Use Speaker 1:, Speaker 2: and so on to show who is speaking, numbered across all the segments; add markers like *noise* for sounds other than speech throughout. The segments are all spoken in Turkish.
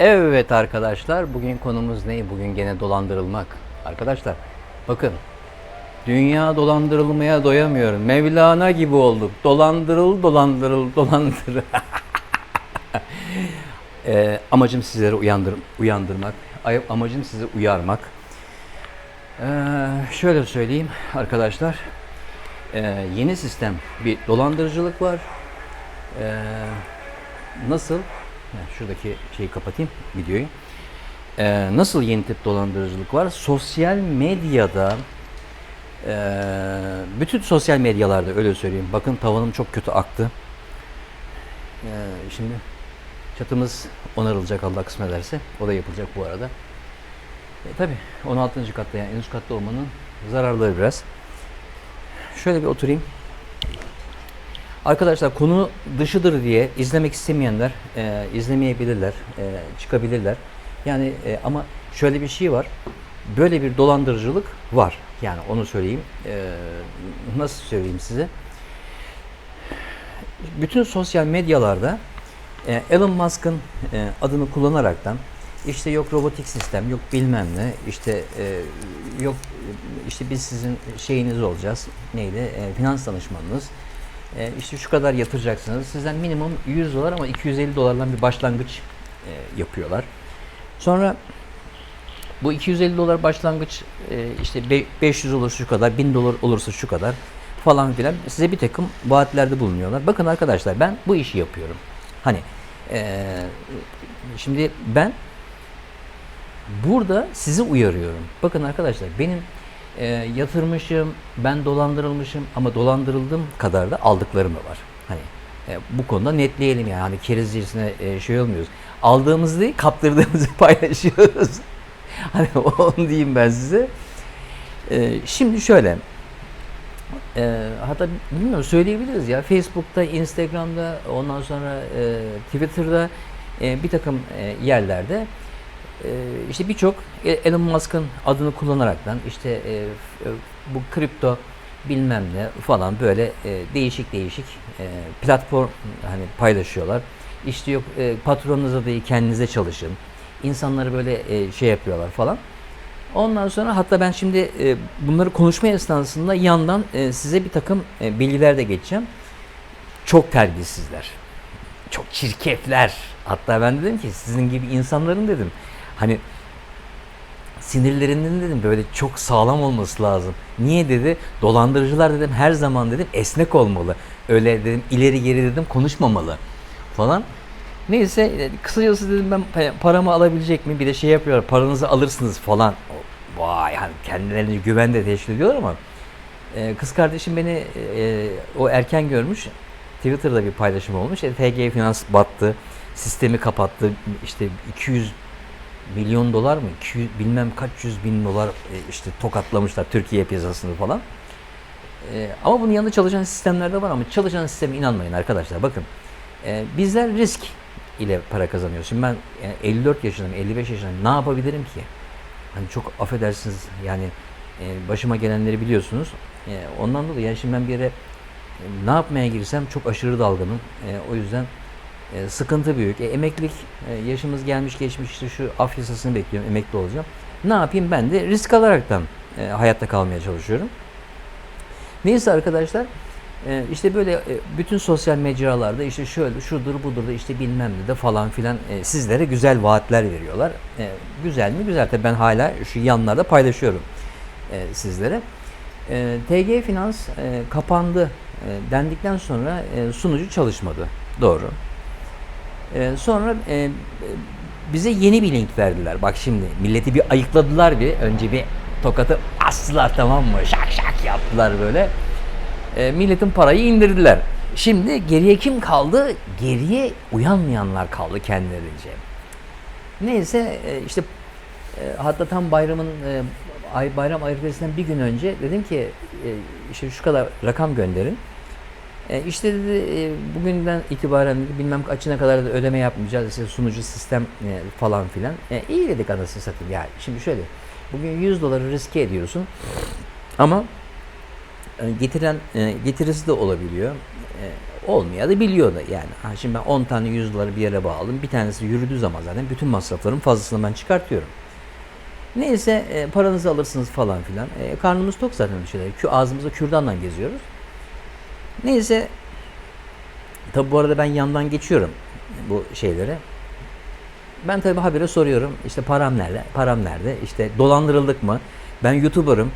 Speaker 1: Evet arkadaşlar bugün konumuz ne? Bugün gene dolandırılmak. Arkadaşlar bakın dünya dolandırılmaya doyamıyor. Mevlana gibi olduk. Dolandırıl dolandırıl dolandır. *laughs* Ee, amacım sizleri uyandır, uyandırmak. Amacım sizi uyarmak. Ee, şöyle söyleyeyim arkadaşlar. Ee, yeni sistem bir dolandırıcılık var. Ee, nasıl? Ha, Şuradaki şeyi kapatayım videoyu. Ee, nasıl yeni tip dolandırıcılık var? Sosyal medyada ee, bütün sosyal medyalarda öyle söyleyeyim. Bakın tavanım çok kötü aktı. Ee, şimdi çatımız onarılacak Allah kısmet ederse. O da yapılacak bu arada. E, tabii 16. katta yani en üst katta olmanın zararları biraz. Şöyle bir oturayım. Arkadaşlar konu dışıdır diye izlemek istemeyenler e, izlemeyebilirler, e, çıkabilirler. Yani e, ama şöyle bir şey var. Böyle bir dolandırıcılık var. Yani onu söyleyeyim. E, nasıl söyleyeyim size? Bütün sosyal medyalarda e, Elon Musk'ın e, adını kullanaraktan işte yok robotik sistem, yok bilmem ne, işte e, yok işte biz sizin şeyiniz olacağız. Neydi? E, finans danışmanınız. E, işte şu kadar yatıracaksınız. Sizden minimum 100 dolar ama 250 dolardan bir başlangıç e, yapıyorlar. Sonra bu 250 dolar başlangıç e, işte be- 500 olursa şu kadar, 1000 dolar olursa şu kadar falan filan size bir takım vaatlerde bulunuyorlar. Bakın arkadaşlar ben bu işi yapıyorum. Hani e, şimdi ben burada sizi uyarıyorum. Bakın arkadaşlar benim e, yatırmışım, ben dolandırılmışım ama dolandırıldığım kadar da aldıklarım da var. Hani e, bu konuda netleyelim yani hani kerizcisine e, şey olmuyoruz. Aldığımızı değil kaptırdığımızı *laughs* paylaşıyoruz. *laughs* hani onu diyeyim ben size. E, şimdi şöyle e, hatta bilmiyorum söyleyebiliriz ya Facebook'ta, Instagram'da, ondan sonra e, Twitter'da e, bir takım e, yerlerde işte birçok e, Elon Musk'ın adını kullanaraktan işte e, e, bu kripto bilmem ne falan böyle değişik değişik platform hani paylaşıyorlar. İşte yok patronunuza değil kendinize çalışın. İnsanları böyle şey yapıyorlar falan. Ondan sonra hatta ben şimdi bunları konuşma esnasında yandan size bir takım bilgiler de geçeceğim. Çok terbiyesizler. Çok çirkefler. Hatta ben dedim ki sizin gibi insanların dedim. Hani sinirlerinin dedim böyle çok sağlam olması lazım. Niye dedi? Dolandırıcılar dedim her zaman dedim esnek olmalı. Öyle dedim ileri geri dedim konuşmamalı falan. Neyse e, kısacası dedim ben pa- paramı alabilecek mi? Bir de şey yapıyorlar paranızı alırsınız falan. Vay hani kendilerini güvende teşkil ediyorlar ama e, kız kardeşim beni e, o erken görmüş. Twitter'da bir paylaşım olmuş. E, TG Finans battı. Sistemi kapattı. İşte 200 milyon dolar mı? 200, bilmem kaç yüz bin dolar e, işte tokatlamışlar Türkiye piyasasını falan. E, ama bunun yanında çalışan sistemler de var ama çalışan sisteme inanmayın arkadaşlar. Bakın e, bizler risk ile para kazanıyoruz. Şimdi ben yani 54 yaşındayım, 55 yaşındayım. Ne yapabilirim ki? Hani çok affedersiniz yani başıma gelenleri biliyorsunuz. Ondan dolayı yani şimdi ben bir yere ne yapmaya girsem çok aşırı dalgınım. O yüzden e, sıkıntı büyük. E, emeklilik e, yaşımız gelmiş geçmiş işte şu af yasasını bekliyorum emekli olacağım. Ne yapayım ben de risk alaraktan e, hayatta kalmaya çalışıyorum. Neyse arkadaşlar e, işte böyle e, bütün sosyal mecralarda işte şöyle şudur budur da işte bilmem ne de falan filan e, sizlere güzel vaatler veriyorlar. E, güzel mi? Güzel. Tabii ben hala şu yanlarda paylaşıyorum e, sizlere. E, TG Finans e, kapandı e, dendikten sonra e, sunucu çalışmadı. Doğru. E, sonra e, bize yeni bir link verdiler. Bak şimdi milleti bir ayıkladılar bir. Önce bir tokatı astılar tamam mı? Şak şak yaptılar böyle. E, milletin parayı indirdiler. Şimdi geriye kim kaldı? Geriye uyanmayanlar kaldı kendilerince. Neyse e, işte e, hatta tam bayramın e, ay bayram arifesinden bir gün önce dedim ki e, işte şu kadar rakam gönderin. E, işte dedi e, bugünden itibaren bilmem kaçına kadar da ödeme yapmayacağız. İşte sunucu sistem e, falan filan. E, iyi dedik anasını satayım. Yani şimdi şöyle bugün 100 doları riske ediyorsun ama e, getiren getirisi de olabiliyor. E, olmaya da biliyor da yani. Ha, şimdi ben 10 tane 100 doları bir yere bağladım. Bir tanesi yürüdüğü zaman zaten bütün masrafların fazlasını ben çıkartıyorum. Neyse paranızı alırsınız falan filan. E, karnımız tok zaten bir şeyler. Ağzımıza kürdanla geziyoruz. Neyse tabi bu arada ben yandan geçiyorum bu şeylere. Ben tabi habire soruyorum işte param nerede? Param nerede? İşte dolandırıldık mı? Ben YouTuber'ım.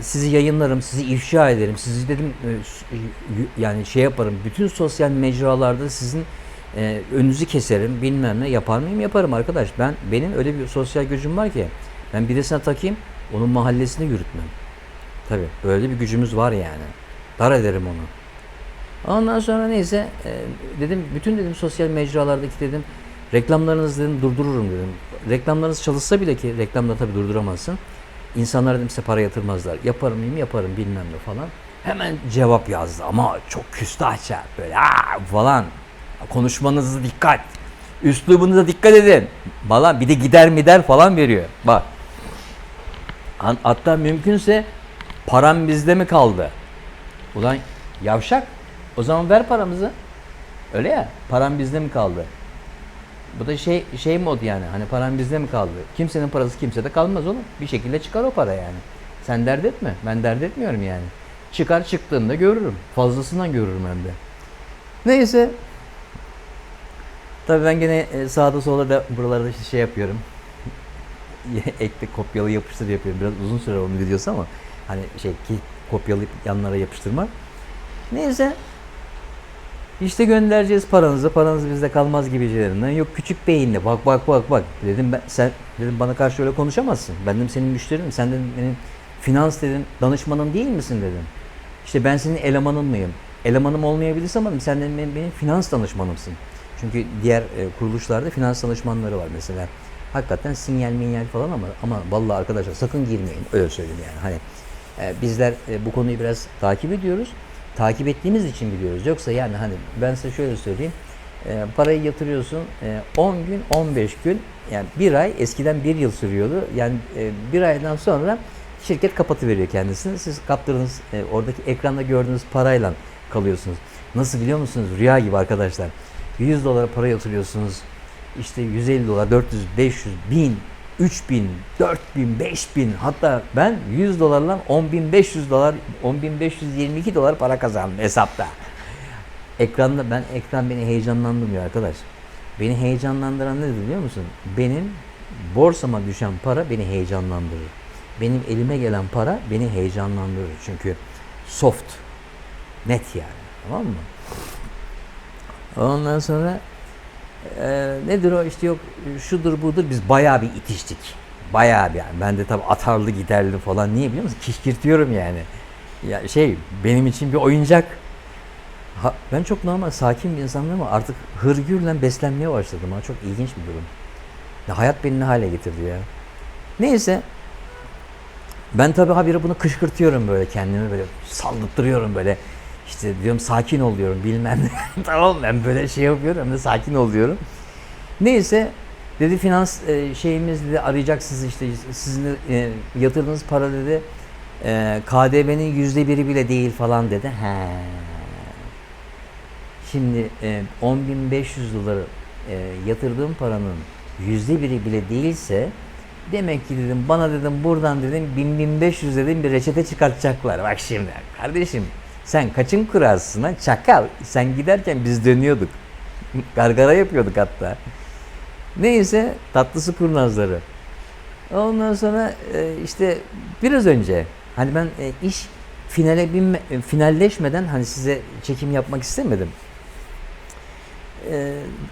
Speaker 1: Sizi yayınlarım, sizi ifşa ederim. Sizi dedim e, yani şey yaparım. Bütün sosyal mecralarda sizin e, önünüzü keserim. Bilmem ne yapar mıyım? Yaparım arkadaş. Ben benim öyle bir sosyal gücüm var ki ben birisine takayım, onun mahallesini yürütmem. Tabi böyle bir gücümüz var yani. Dar ederim onu. Ondan sonra neyse e, dedim bütün dedim sosyal mecralardaki dedim reklamlarınızı dedim durdururum dedim. Reklamlarınız çalışsa bile ki reklamları tabi durduramazsın. İnsanlar dedim size para yatırmazlar. Yaparım mıyım yaparım bilmem ne falan. Hemen cevap yazdı ama çok küstahça böyle Aa! falan. Konuşmanızı dikkat. Üslubunuza dikkat edin. Falan bir de gider mi der falan veriyor. Bak. Hatta mümkünse param bizde mi kaldı? Ulan yavşak o zaman ver paramızı. Öyle ya param bizde mi kaldı? Bu da şey şey mod yani hani param bizde mi kaldı? Kimsenin parası kimsede kalmaz oğlum. Bir şekilde çıkar o para yani. Sen dert etme. Ben dert etmiyorum yani. Çıkar çıktığında görürüm. Fazlasından görürüm hem de. Neyse. Tabii ben gene e, sağda solda da buralarda işte şey yapıyorum. *laughs* Ekle kopyalı yapıştır yapıyorum. Biraz uzun süre onun videosu ama hani şey kopyalayıp yanlara yapıştırmak. Neyse. İşte göndereceğiz paranızı. Paranız bizde kalmaz gibi şeylerinden. Yok küçük beyinli. Bak bak bak bak. Dedim ben sen dedim bana karşı öyle konuşamazsın. Ben dedim senin müşterinim. Sen dedim benim finans dedim danışmanım değil misin dedim. İşte ben senin elemanın mıyım? Elemanım olmayabilirsin ama sen dedim benim, benim finans danışmanımsın. Çünkü diğer e, kuruluşlarda finans danışmanları var mesela. Hakikaten sinyal minyal falan ama ama vallahi arkadaşlar sakın girmeyin. Öyle söyleyeyim yani. Hani bizler e, bu konuyu biraz takip ediyoruz. Takip ettiğimiz için biliyoruz. Yoksa yani hani ben size şöyle söyleyeyim. E, parayı yatırıyorsun e, 10 gün 15 gün yani bir ay eskiden bir yıl sürüyordu. Yani e, bir aydan sonra şirket kapatıveriyor kendisini. Siz kaptırdığınız e, oradaki ekranda gördüğünüz parayla kalıyorsunuz. Nasıl biliyor musunuz? Rüya gibi arkadaşlar. 100 dolara para yatırıyorsunuz. İşte 150 dolar, 400, 500, 1000, 3000, 4000, 5000 hatta ben 100 dolarla 10500 dolar, 10522 dolar para kazandım hesapta. Ekranda ben ekran beni heyecanlandırmıyor arkadaş. Beni heyecanlandıran nedir biliyor musun? Benim borsama düşen para beni heyecanlandırır. Benim elime gelen para beni heyecanlandırır. Çünkü soft, net yani. Tamam mı? Ondan sonra e, nedir o işte yok şudur budur biz bayağı bir itiştik. Bayağı bir yani. Ben de tabii atarlı giderli falan. Niye biliyor musun? Kişkirtiyorum yani. Ya şey benim için bir oyuncak. Ha, ben çok normal sakin bir insanım ama artık hırgürle beslenmeye başladım. Ha. Çok ilginç bir durum. Ya hayat beni ne hale getirdi ya. Neyse. Ben tabii habire bunu kışkırtıyorum böyle kendimi böyle saldırttırıyorum böyle. İşte diyorum sakin ol diyorum bilmem ne. *laughs* tamam ben böyle şey yapıyorum hem de sakin ol diyorum. Neyse dedi finans e, şeyimiz dedi arayacak sizi işte sizin de, e, yatırdığınız para dedi e, KDV'nin yüzde biri bile değil falan dedi. He. Şimdi e, 10.500 doları e, yatırdığım paranın yüzde biri bile değilse demek ki dedim bana dedim buradan dedim 1000-1500 dedim bir reçete çıkartacaklar. Bak şimdi kardeşim sen kaçın kurarsın lan çakal. Sen giderken biz dönüyorduk. *laughs* Gargara yapıyorduk hatta. Neyse tatlısı kurnazları. Ondan sonra e, işte biraz önce hani ben e, iş finale binme, e, finalleşmeden hani size çekim yapmak istemedim.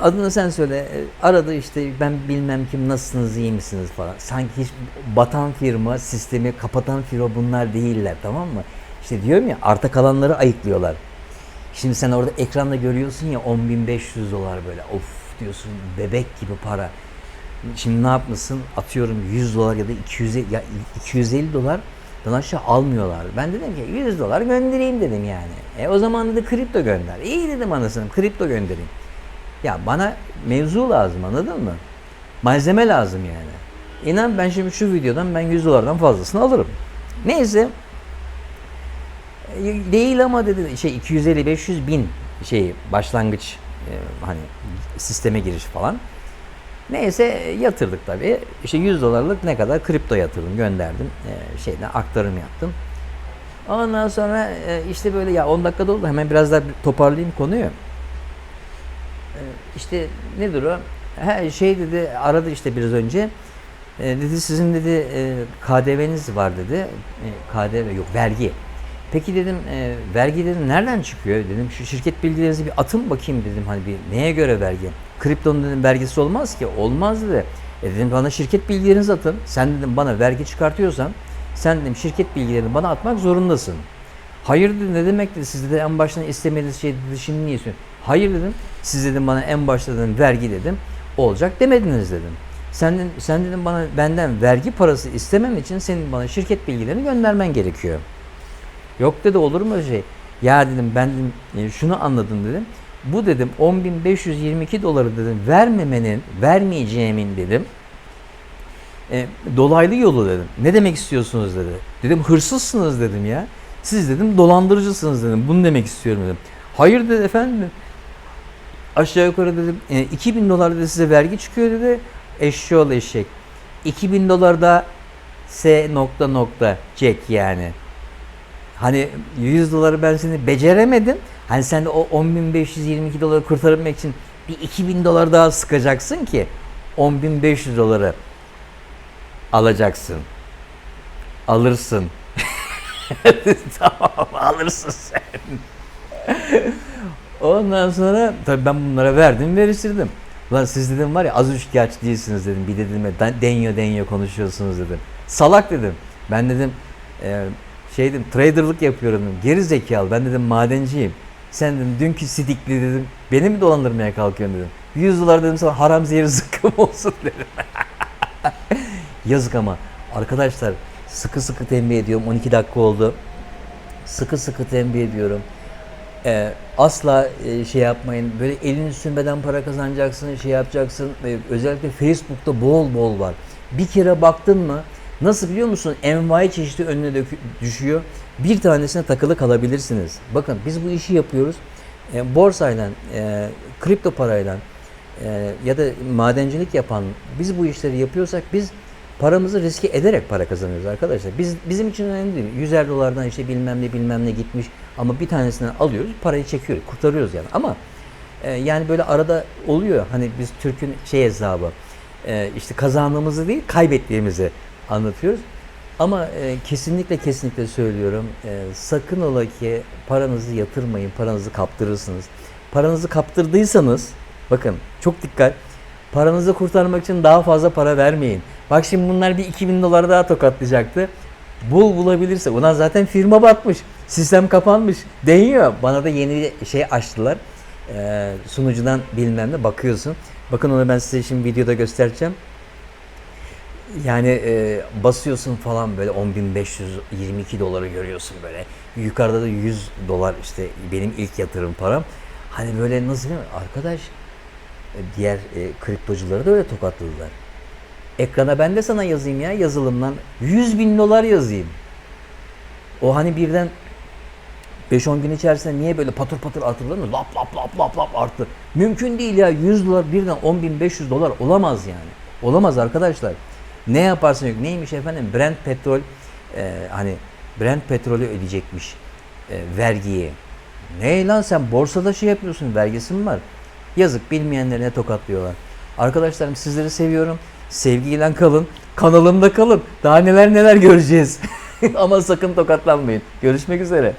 Speaker 1: Adını sen söyle. Aradı işte ben bilmem kim nasılsınız iyi misiniz falan. Sanki hiç batan firma sistemi kapatan firma bunlar değiller tamam mı? İşte diyorum ya arta kalanları ayıklıyorlar. Şimdi sen orada ekranda görüyorsun ya 10.500 dolar böyle of diyorsun bebek gibi para. Şimdi ne yapmışsın? Atıyorum 100 dolar ya da 200 ya 250 dolar aşağı almıyorlar. Ben dedim ki 100 dolar göndereyim dedim yani. E o zaman dedi kripto gönder. İyi dedim anasını kripto göndereyim. Ya bana mevzu lazım anladın mı? Malzeme lazım yani. İnan ben şimdi şu videodan ben 100 dolardan fazlasını alırım. Neyse değil ama dedi şey 250 500 bin şey başlangıç e, hani sisteme giriş falan. Neyse yatırdık tabii. İşte 100 dolarlık ne kadar kripto yatırdım, gönderdim. E, şeyden aktarım yaptım. Ondan sonra e, işte böyle ya 10 dakika oldu hemen biraz daha toparlayayım konuyu. E, işte nedir o? Her şey dedi aradı işte biraz önce. E, dedi sizin dedi KDV'niz var dedi. KDV yok vergi. Peki dedim e, vergi dedim nereden çıkıyor dedim şu şirket bilgilerinizi bir atın bakayım dedim hani bir neye göre vergi? Kriptonun dedim vergisi olmaz ki olmaz dedi. E dedim bana şirket bilgilerinizi atın. Sen dedim bana vergi çıkartıyorsan sen dedim şirket bilgilerini bana atmak zorundasın. Hayır dedim ne demek dedi siz dedi en baştan istemediğiniz şey dedi şimdi niye istiyorsun? Hayır dedim siz dedim bana en başta dedim vergi dedim olacak demediniz dedim. Sen, sen dedim bana benden vergi parası istemem için senin bana şirket bilgilerini göndermen gerekiyor. Yok dedi olur mu öyle şey? Ya dedim ben dedim, e, şunu anladım dedim. Bu dedim 10.522 doları dedim vermemenin, vermeyeceğimin dedim. E, dolaylı yolu dedim. Ne demek istiyorsunuz dedi. Dedim hırsızsınız dedim ya. Siz dedim dolandırıcısınız dedim. Bunu demek istiyorum dedim. Hayır dedi efendim. Aşağı yukarı dedim e, 2000 dolar dedi size vergi çıkıyor dedi. Eşşoğlu eşek. 2000 dolar da S nokta nokta Jack yani. Hani 100 doları ben seni beceremedim. Hani sen de o 10.522 doları kurtarmak için bir 2000 dolar daha sıkacaksın ki 10.500 doları alacaksın. Alırsın. *laughs* tamam alırsın sen. Ondan sonra tabii ben bunlara verdim veriştirdim. Lan siz dedim var ya az üçkağıtçı değilsiniz dedim. Bir de dedim "Ben- denyo denyo konuşuyorsunuz dedim. Salak dedim. Ben dedim e, şey dedim traderlık yapıyorum dedim. Geri zekalı ben dedim madenciyim. Sen dedim dünkü sidikli dedim. Beni mi dolandırmaya kalkıyorsun dedim. 100 dolar dedim sana haram zehri *laughs* zıkkım olsun dedim. *laughs* Yazık ama arkadaşlar sıkı sıkı tembih ediyorum 12 dakika oldu. Sıkı sıkı tembih ediyorum. Ee, asla e, şey yapmayın. Böyle elini sürmeden para kazanacaksın, şey yapacaksın. Ee, özellikle Facebook'ta bol bol var. Bir kere baktın mı nasıl biliyor musun? Envai çeşitli önüne düşüyor. Bir tanesine takılı kalabilirsiniz. Bakın biz bu işi yapıyoruz. E, borsayla, e, kripto parayla e, ya da madencilik yapan biz bu işleri yapıyorsak biz paramızı riske ederek para kazanıyoruz arkadaşlar. Biz bizim için önemli değil. 100'er dolardan işte bilmem ne bilmem ne gitmiş ama bir tanesinden alıyoruz, parayı çekiyoruz, kurtarıyoruz yani. Ama e, yani böyle arada oluyor. Hani biz Türk'ün şey hesabı e, işte kazandığımızı değil kaybettiğimizi anlatıyoruz. Ama e, kesinlikle kesinlikle söylüyorum. e, sakın ola ki paranızı yatırmayın, paranızı kaptırırsınız. Paranızı kaptırdıysanız bakın çok dikkat. Paranızı kurtarmak için daha fazla para vermeyin. Bak şimdi bunlar bir 2000 dolar daha tokatlayacaktı. Bul bulabilirse. Ulan zaten firma batmış. Sistem kapanmış. Deniyor. Bana da yeni bir şey açtılar. Ee, sunucudan bilmem ne bakıyorsun. Bakın onu ben size şimdi videoda göstereceğim. Yani e, basıyorsun falan böyle 10.522 doları görüyorsun böyle. Yukarıda da 100 dolar işte benim ilk yatırım param. Hani böyle nasıl diyeyim arkadaş e, diğer e, kriptocuları da öyle tokatladılar. Ekrana ben de sana yazayım ya yazılımdan 100 bin dolar yazayım. O hani birden 5-10 gün içerisinde niye böyle patır patır artırılır mı? Lap lap lap lap lap arttı. Mümkün değil ya 100 dolar birden 10.500 dolar olamaz yani. Olamaz arkadaşlar. Ne yaparsın yok. Neymiş efendim Brent petrol e, hani Brent petrolü ödeyecekmiş e, vergiyi. Ne lan sen borsada şey yapıyorsun vergisi mi var? Yazık bilmeyenlerine tokatlıyorlar. Arkadaşlarım sizleri seviyorum. Sevgiyle kalın. Kanalımda kalın. Daha neler neler göreceğiz. *laughs* Ama sakın tokatlanmayın. Görüşmek üzere.